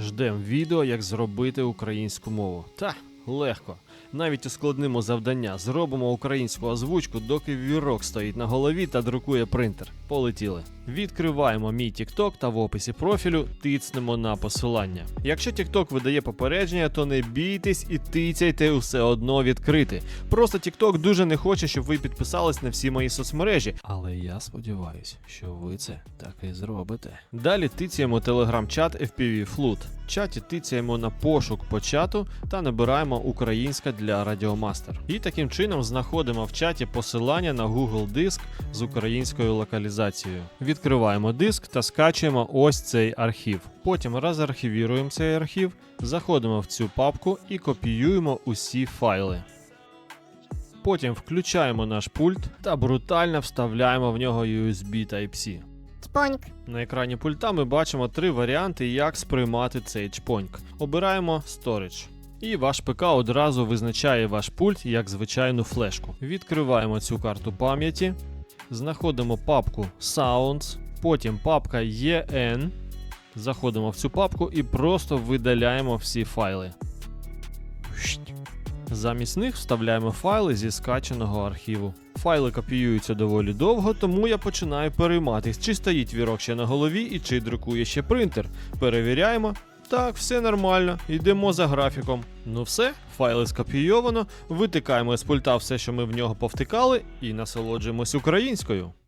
Ждем відео, як зробити українську мову. Та легко. Навіть ускладнимо завдання, зробимо українську озвучку, доки вірок стоїть на голові та друкує принтер. Полетіли. Відкриваємо мій TikTok та в описі профілю тицнемо на посилання. Якщо TikTok видає попередження, то не бійтесь і тицяйте все одно відкрити. Просто TikTok дуже не хоче, щоб ви підписались на всі мої соцмережі. Але я сподіваюся, що ви це так і зробите. Далі тицяємо телеграм-чат FPV Flood. В чаті тицяємо на пошук по чату та набираємо українська для Radiomaster. І таким чином знаходимо в чаті посилання на Google диск з українською локалізацією. Відкриваємо диск та скачуємо ось цей архів. Потім розархівіруємо цей архів, заходимо в цю папку і копіюємо усі файли. Потім включаємо наш пульт та брутально вставляємо в нього USB Type-C. Чпоньк. На екрані пульта ми бачимо три варіанти, як сприймати цей чпоньк. Обираємо Storage. І ваш ПК одразу визначає ваш пульт як звичайну флешку. Відкриваємо цю карту пам'яті, знаходимо папку Sounds, потім папка EN. Заходимо в цю папку і просто видаляємо всі файли. Замість них вставляємо файли зі скачаного архіву. Файли копіюються доволі довго, тому я починаю перейматись, чи стоїть вірок ще на голові і чи друкує ще принтер. Перевіряємо. Так, все нормально, йдемо за графіком. Ну все, файли скопійовано, витикаємо з пульта все, що ми в нього повтикали, і насолоджуємось українською.